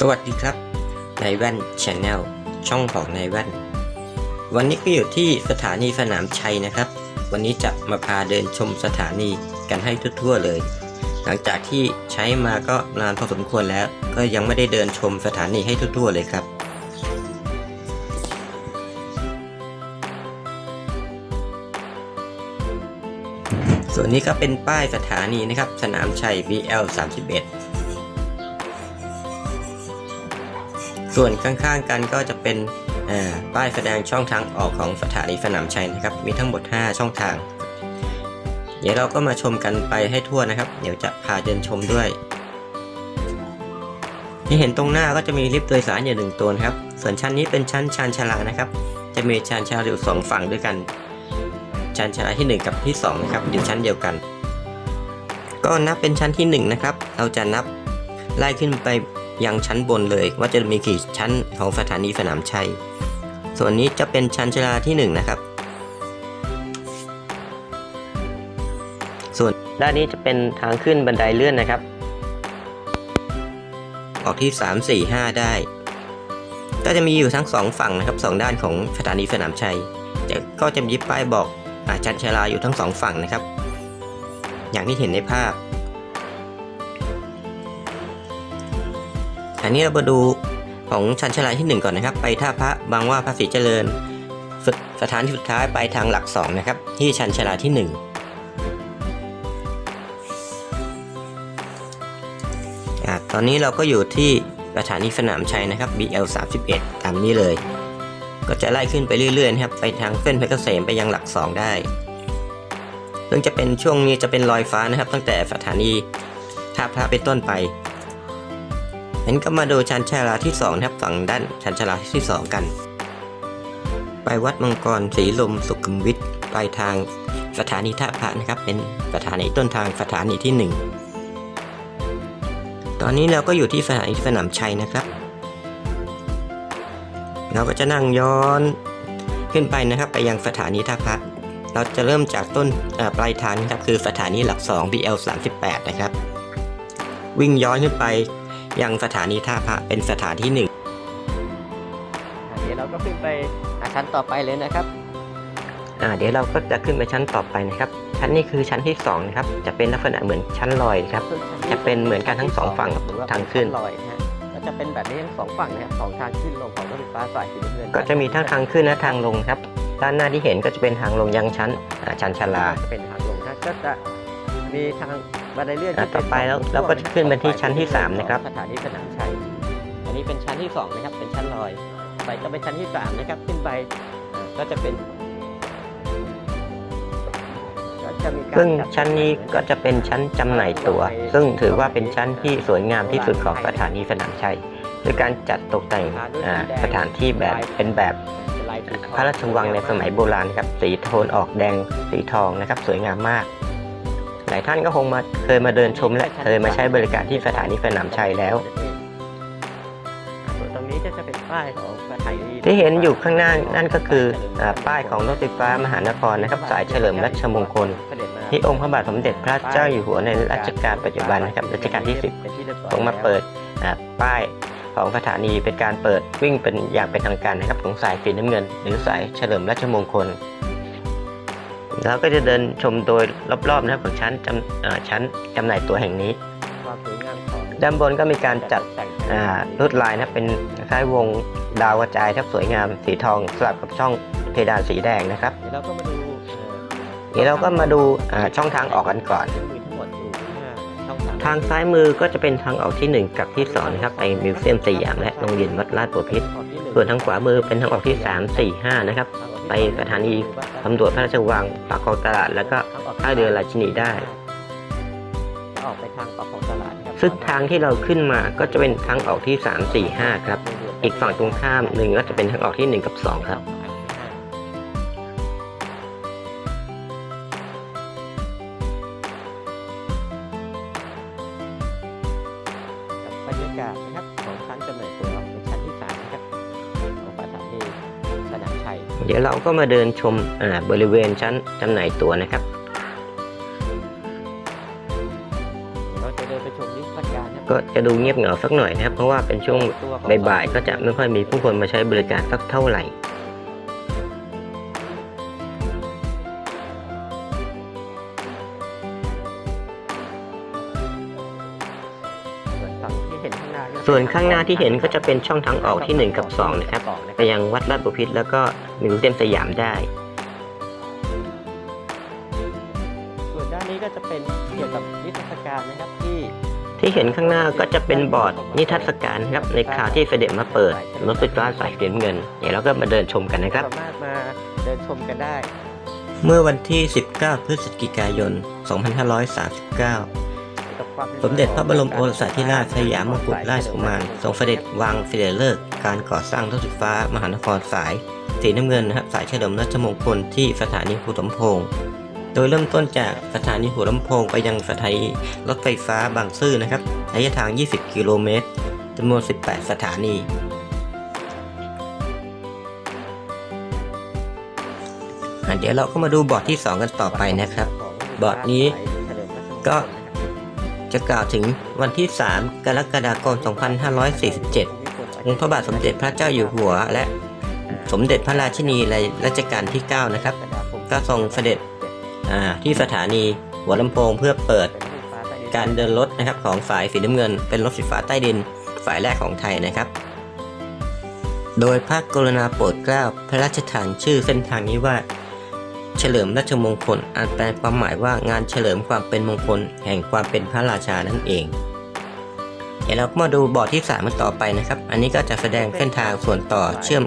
สวัสดีครับนายแว่นชาแนลช่องของนายแว่น วันนี้ก็อยู่ที่สถานีสนามชัยนะครับ วันนี้จะมาพาเดินชมสถานีกันให้ทั่วๆเลย หลังจากที่ใช้มาก็นานพอสมควรแล้ว ก็ยังไม่ได้เดินชมสถานีให้ทั่วๆเลยครับส่วนนี้ก็เป็นป้ายสถานีนะครับ สนามชัย BL 31 ส่วนข้างๆกันก็จะเป็นป้ายแสดงช่องทางออกของสถานีสนามชัยนะครับ มีทั้งหมด 5 ช่องทาง เดี๋ยวเราก็มาชมกันไปให้ทั่วนะครับ เดี๋ยวจะพาเดินชมด้วย ที่เห็นตรงหน้าก็จะมีลิฟต์โดยสารอยู่หนึ่งตัวครับ ส่วนชั้นนี้เป็นชั้นชานชาลานะครับ จะมีชานชาลาอยู่สองฝั่งด้วยกัน ชานชาลาที่หนึ่งกับที่สองนะครับอยู่ชั้นเดียวกัน ก็นับเป็นชั้นที่หนึ่งนะครับ เราจะนับไล่ขึ้นไป ยังชั้นบนเลยว่าจะมีกี่ชั้นของสถานีสนามชัย ส่วนนี้จะเป็นชั้นชลาที่หนึ่งนะครับ ส่วนด้านนี้จะเป็นทางขึ้นบันไดเลื่อนนะครับ ออกที่ 3 4 5 ได้ ก็จะมีอยู่ทั้งสองฝั่งนะครับสองด้านของสถานีสนามชัยแต่ก็จะมีป้ายบอกอาชั้นชลาอยู่ทั้งสองฝั่งนะครับ อย่างที่เห็นในภาพ อันนี้เรามาดูของชั้นชลาที่หนึ่งก่อนนะครับ ไปท่าพระบางว่าพระศรีเจริญสสถานที่สุดท้ายไปทางหลักสองนะครับ ที่ชั้นชลาที่หนึ่งอะตอนนี้เราก็อยู่ที่สถานีสนามชัยนะครับ BL 31ตามนี้เลย ก็จะไล่ขึ้นไปเรื่อยๆนะครับ ไปทางเส้นเพชรเกษมไปยังหลัก 2 ได้ ซึ่งจะเป็นช่วงนี้จะเป็นลอยฟ้านะครับ ตั้งแต่สถานีท่าพระเป็นต้นไป งั้นก็มาดูชั้นชาลาที่2นะครับฝั่งด้านชั้นชาลาที่ 2 กัน ไปวัดมังกรศรีลมสุขุมวิทปลายทางสถานีท่าพระนะครับ เป็นสถานีต้นทางสถานีที่ 1 ตอนนี้เราก็อยู่ที่สถานีสนามชัยนะครับ เราก็จะนั่งย้อนขึ้นไปนะครับ ไปยังสถานีท่าพระเราจะเริ่มจากต้นปลายทางนะครับคือสถานีหลัก 2 BL 38 นะครับ วิ่งย้อนขึ้นไป ยังสถานีท่าพระเป็นสถานที่หนึ่งเดี๋ยวเราก็ขึ้นไปชั้นต่อไปเลยนะครับอ่าเดี๋ยวเราก็จะขึ้นไปชั้นต่อไปนะครับ ชั้นนี้คือชั้นที่สองนะครับ จะเป็นลักษณะเหมือนชั้นลอยครับ จะเป็นเหมือนกันทั้งสองฝั่งหรือว่าทางขึ้นลอยนะฮะก็จะเป็นแบบนี้ทั้งสองฝั่งนะครับสองทางขึ้นลงของรถไฟฟ้าสายสีน้ำเงินก็จะมีทั้งทางขึ้นและทางลงครับ ด้านหน้าที่เห็นก็จะเป็นทางลงยังชั้นอ่าชั้นชาลาจะเป็นทางลงนะก็จะ มีทางบันไดเลื่อนอะที่ต่อไปแล้วเราก็จะขึ้นไปที่ชั้นที่สามนะครับสถานีสนามชัยอันนี้เป็นชั้นที่สองนะครับเป็นชั้นลอยไปก็เป็นชั้นที่สามนะครับขึ้นไปอ่าก็จะเป็นก็จะมีการซึ่งจัดชั้นนี้ก็จะเป็นชั้นจำหน่ายตั๋ว ซึ่งถือว่าเป็นชั้นที่สวยงามที่สุดของสถานีสนามชัยด้วยการจัดตกแต่งอ่าสถานที่แบบเป็นแบบเป็นลายสีทองพระราชวังในสมัยโบราณครับสีโทนออกแดงสีทองนะครับ สวยงามมากห ลายท่านก็คงมาเคยมาเดินชมและเคยมาใช้บริการที่สถานีสนามชัยแล้วตรงนี้จะเป็นป้ายของสถานีที่เห็นอยู่ข้างหน้านั่นก็คือป้ายของรถไฟฟ้ามหานครนะครับสายเฉลิมรัชมงคล ที่องค์พระบาทสมเด็จพระเจ้าอยู่หัวในรัชกาลปัจจุบันนะครับรัชกาลที่ 10ทรงมาเปิดป้ายของสถานีเป็นการเปิดวิ่งเป็นอย่างเป็นทางการนะครับของสายสีน้ำเงิน หรือสายเฉลิมราชมงคล แล้วก็จะเดินชมโดยรอบๆนะครับของชั้นจำเอ่อชั้นจำหน่ายตั๋วแห่งนี้ความสวยงามของด้านบนก็มีการจัดแต่งอ่าลวดลายนะครับเป็นคล้ายวงดาวกระจายครับสวยงามสีทองสลับกับช่องเพดานสีแดงนะครับเดี๋ยวเราก็มาดูเดี๋ยวเราก็มาดูอ่าช่องทางออกกันก่อนมีทั้งหมดอยู่ห้าช่องทางทางซ้ายมือก็จะเป็นทางออกที่ 1 กับที่2นะครับไปมิวเซียมสยามและโรงเรียนวัดลาดบัวพิษส่วนทางขวามือเป็นทางออกที่ 3 4 5 นะครับ ไปสถานีตำรวจพระราชวังปากคลองตลาด แล้วก็ท่าเรือราชินีได้ ออกไปทางปากของตลาดครับซึ่งทางที่เราขึ้นมาก็จะเป็นทางออกที่ 3 4 5 ครับ อีกฝั่งตรงข้ามหนึ่งก็จะเป็นทางออกที่ 1 กับ 2 ครับ เดี๋ยวเราก็มาเดินชมอ่าบริเวณชั้นจำหน่ายตั๋วนะครับเดี๋ยวเราจะเดินไปชมนิทรรศการนะครับก็จะดูเงียบเหงาสักหน่อยนะครับ เพราะว่าเป็นช่วงบ่ายๆก็จะไม่ค่อยมีผู้คนมาใช้บริการสักเท่าไหร่ส่วนข้างหน้าที่เห็นก็จะเป็นช่องทางออกที่ 1 กับ 2 นะครับไป ยังวัดลาดบุพิตแล้วก็มิวเซียมสยามได้ ส่วนด้านนี้ก็จะเป็นเกี่ยวกับนิทรรศการนะครับที่ที่เห็นข้างหน้าก็จะเป็นบอร์ดนิทรรศการนะครับในคราวที่เสด็จมาเปิดรถไฟฟ้าสายสีน้ำเงินเดี๋ยวเราก็มาเดินชมกันนะครับ สามารถมาเดินชมกันได้ เมื่อวันที่ 19 พฤศจิกายน 2539กับความ สมเด็จพระบรมโอรสาธิราชสยามมงกุฎราชกุมารทรงเสด็จวางฟิเลเลิกการก่อสร้างรถไฟฟ้ามหานครสาย สีน้ำเงินนะครับสายเฉลิมราชมงคลที่สถานีหัวลำโพง โดยเริ่มต้นจากสถานีหัวลำโพงไปยังสถานีรถไฟฟ้าบางซื่อนะครับระยะทาง 20 กิโลเมตรจำนวน 18 สถานีอะเดี๋ยวเราก็มาดูบอร์ดที่ 2 กันต่อไปนะครับ บอร์ดนี้ก็ จะกล่าวถึงวันที่ 3 กรกฎาคม 2547 องค์พระบาทสมเด็จพระเจ้าอยู่หัว และสมเด็จพระราชินีรัชกาลที่ 9 นะครับ ก็ทรงเสด็จที่สถานีหัวลำโพงเพื่อเปิดการเดินรถนะครับของสายสีน้ำเงิน เป็นรถไฟฟ้าใต้ดินสายแรกของไทยนะครับ โดยพระกรุณาโปรดเกล้าพระราชทานชื่อเส้นทางนี้ว่า เฉลิมราชมงคลอันแปลความหมายว่างานเฉลิมความเป็นมงคล แห่งความเป็นพระราชานั่นเอง เดี๋ยวเรามาดูบอร์ดที่3มันต่อไปนะครับ อันนี้ก็จะแสดงเส้นทางส่วนต่อเชื่อม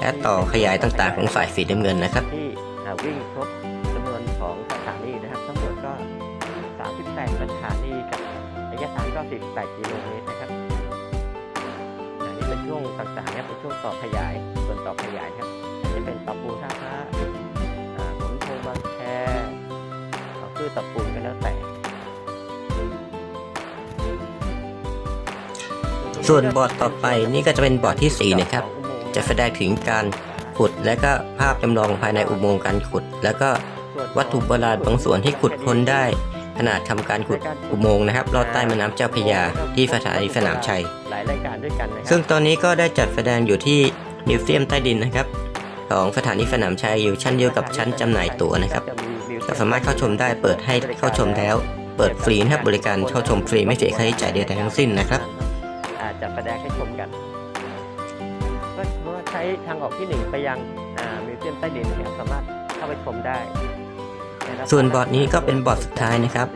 และต่อขยายต่างๆ ของสายสีน้ำเงินนะครับที่วิ่งครบจำนวนของสถานีนะครับทั้งหมดก็38สถานีกับระยะทางก็48กิโลเมตรนะครับอันนี้เป็นช่วงต่างๆนะครับเป็นช่วงต่อขยายส่วนต่อขยายครับอาจจะเป็นตะปูท่าพระ เอาคือตะปูนก็แล้วแต่ส่วนบอร์ดต่อไปนี่ก็จะเป็นบอร์ดที่สี่นะครับ จะแสดงถึงการขุดและก็ภาพจำลองภายในอุโมงค์การขุด แล้วก็วัตถุโบราณบางส่วนที่ขุดค้นได้ ขนาดทำการขุดอุโมงค์นะครับลอดใต้แม่น้ำเจ้าพระยาที่สถานีสนามชัยหลายรายการด้วยกันนะครัซึ่งตอนนี้ก็ได้จัดแสดงอยู่ที่มิวเซียมใต้ดินนะครับ ของสถานีสนามชัยอยู่ชั้นเดียวกับชั้นจำหน่ายตั๋วนะครับ จะมีมิวเซีก็ยสามารถเข้าชมได้เปิดให้เข้าชมแล้ว เปิดฟรีนะครับบริการเข้าชมฟรีไม่เสียค่าใช้จ่ายใดๆทั้งสิ้นนะครับอาจจะแสดงให้ชมกันก็เมื่อใช้ทางออกที่หนึ่งไปยังอ่ามิวเซียมใต้ดินนะครับสามารถเข้าไปชมได้ะคส่วนบอร์ดนี้ก็เป็นบอร์ดสุดท้ายนะครับ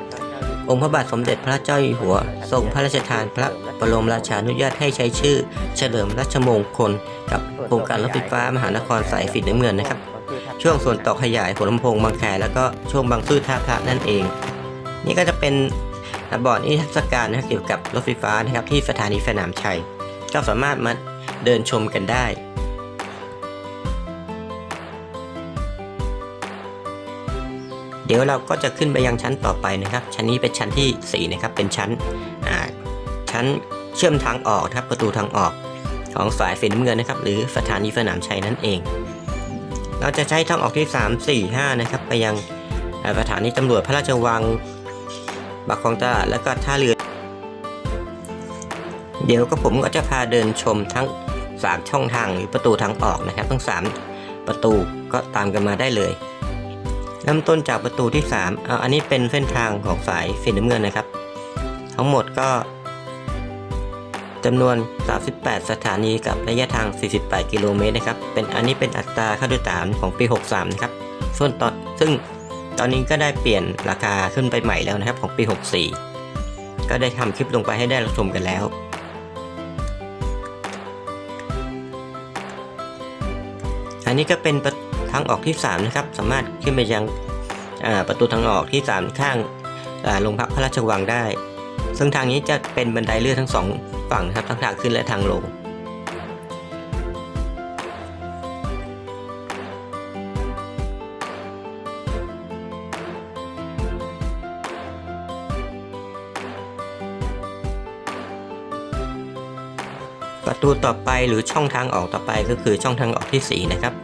องค์พระบาทสมเด็จพระเจ้าอยู่หัว ทรงพระราชทานพระบรมราชานุญาตให้ใช้ชื่อ เฉลิมราชมงคล กับโครงการรถไฟฟ้ามหานครสายสีน้ำเงินนะครับ ช่วงส่วนต่อขยายหัวลำโพงบางแคแล้วก็ช่วงบางซื่อท่าพระนั่นเอง นี่ก็จะเป็นบอร์ดนิทรรศการนะครับเกี่ยวกับรถไฟฟ้านะครับที่สถานีสนามชัย ก็สามารถมาเดินชมกันได้เดี๋ยวเราก็จะขึ้นไปยังชั้นต่อไปนะครับ ชั้นนี้เป็นชั้นที่ 4 นะครับ เป็นชั้นชั้นเชื่อมทางออกครับประตูทางออกของสายสีน้ำเงินนะครับ หรือสถานีสนามชัยนั่นเอง เราจะใช้ทางออกที่ 3 4 5 นะครับ ไปยังสถานีตำรวจพระราชวังบักคลองตลาดแล้วก็ท่าเรือ เดี๋ยวก็ผมก็จะพาเดินชมทั้ง 3 ช่องทางหรือประตูทางออกนะครับ ทั้ง 3 ประตูก็ตามกันมาได้เลยเริ่มต้นจากประตูที่3เอาอันนี้เป็นเส้นทางของสายสีน้ำเงินนะครับ ทั้งหมดก็ จำนวน 38 สถานีกับระยะทาง 48 กิโลเมตรนะครับ เป็นอันนี้เป็นอัตราค่าโดยสารของปี 63 นะครับ ส่วนตอนซึ่งตอนนี้ก็ได้เปลี่ยนราคาขึ้นไปใหม่แล้วนะครับของปี 64 ก็ได้ทำคลิปลงไปให้ได้รับชมกันแล้วอันนี้ก็เป็นทางออกที่ 3 นะครับ สามารถขึ้นไปยังประตูทางออกที่ 3 ข้างโรงพักพระราชวังได้ ซึ่งทางนี้จะเป็นบันไดเลื่อนทั้งสองฝั่งนะครับทั้งทางขึ้นและทางลง ประตูต่อไปหรือช่องทางออกต่อไปก็คือช่องทางออกที่ 4 นะครับ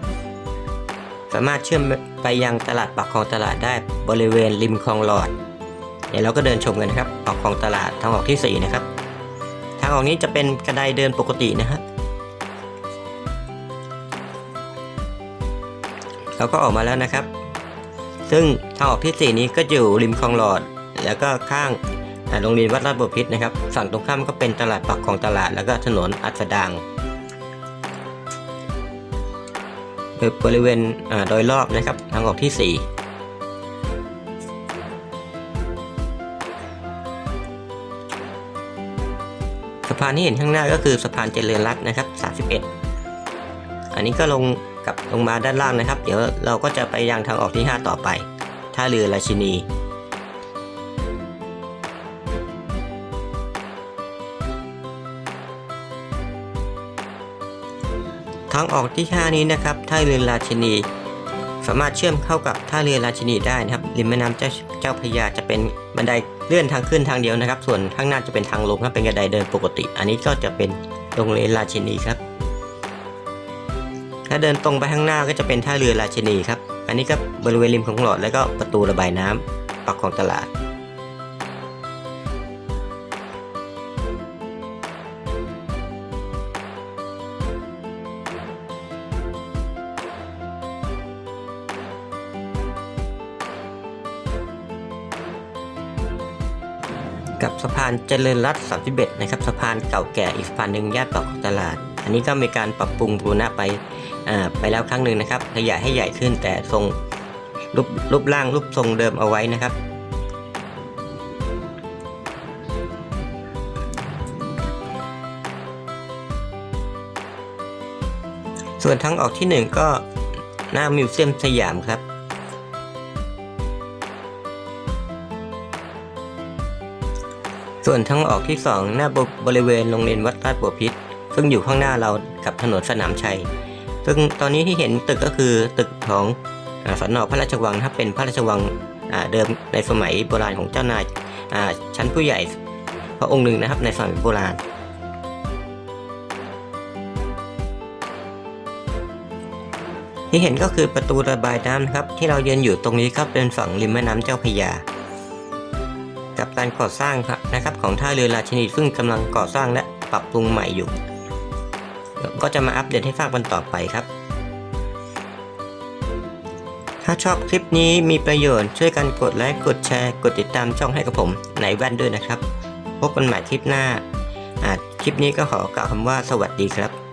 สามารถเชื่อมไปยังตลาดปากคลองตลาดได้บริเวณริมคลองหลอด เดี๋ยวเราก็เดินชมกันนะครับออกของตลาดทางออกที่ 4 นะครับ ทางออกนี้จะเป็นกระไดเดินปกตินะฮะเราก็ออกมาแล้วนะครับ ซึ่งทางออกที่ 4 นี้ก็อยู่ริมคลองหลอด แล้วก็ข้างโรงเรียนวัดราชบพิตรนะครับ ฝั่งตรงข้ามก็เป็นตลาดปักของตลาดแล้วก็ถนนอัสดางบริเวณโดยรอบนะครับ ทางออกที่ 4 พานที่เห็นข้างหน้าก็คือสะพานเจริญรัตน์นะครับ 31 อันนี้ก็ลงกับลงมาด้านล่างนะครับ เดี๋ยวเราก็จะไปยังทางออกที่ 5 ต่อไปท่าเรือราชินีทางออกที่ 5 นี้นะครับท่าเรือราชินี สามารถเชื่อมเข้ากับท่าเรือราชินีได้นะครับริมแม่น้ำเจ้าเจ้าพยาจะเป็น บันไดเลื่อนทางขึ้นทางเดียวนะครับ ส่วนข้างหน้าจะเป็นทางลงครับเป็นกระไดเดินปกติ อันนี้ก็จะเป็นโรงเรียนราชินีครับ ถ้าเดินตรงไปข้างหน้าก็จะเป็นท่าเรือราชินีครับ อันนี้ก็บริเวณริมของหลอดแล้วก็ประตูระบายน้ำปักของตลาดานเจริญรัตน์31 นะครับ สะพานเก่าแก่อีกสะพานหนึ่งย่านปากของตลาด อันนี้ก็มีการปรับปรุงบูรณะไปอ่าไปแล้วครั้งหนึ่งนะครับ ขยายให้ใหญ่ขึ้นแต่ทรงรูปรูปร่างรูปทรงเดิมเอาไว้นะครับ ส่วนทางออกที่หนึ่งก็หน้ามิวเซียมสยามครับ ส่วนทางออกที่ 2 หน้าบบริเวณโรงเรียนวัดราชบัวพิษซึ่งอยู่ข้างหน้าเรากับถนนสนามชัย ซึ่งตอนนี้ที่เห็นตึกก็คือตึกของอสนพระราชวังนะครับเป็นพระราชวังเดิมในสมัยโบราณของเจ้านายาชั้นผู้ใหญ่พระองค์หนึ่งนะครับในสมัยโบราณ ที่เห็นก็คือประตูระบายน้ำนะครับ ที่เราเยืนอยู่ตรงนี้ก็เป็นฝั่งริมแม่น้ำเจ้าพระยา การก่อสร้างครับนะครับ ของท่าเรือราชินีซึ่งกำลังก่อสร้างและปรับปรุงใหม่อยู่ ก็จะมาอัปเดตให้ทราบกันต่อไปครับ ถ้าชอบคลิปนี้มีประโยชน์ช่วยกันกดไลค์กดแชร์ กดติดตามช่องให้กับผมไหนแว่นด้วยนะครับ พบกันใหม่คลิปหน้าอ่าคลิปนี้ก็ขอกล่าวคำว่าสวัสดีครับ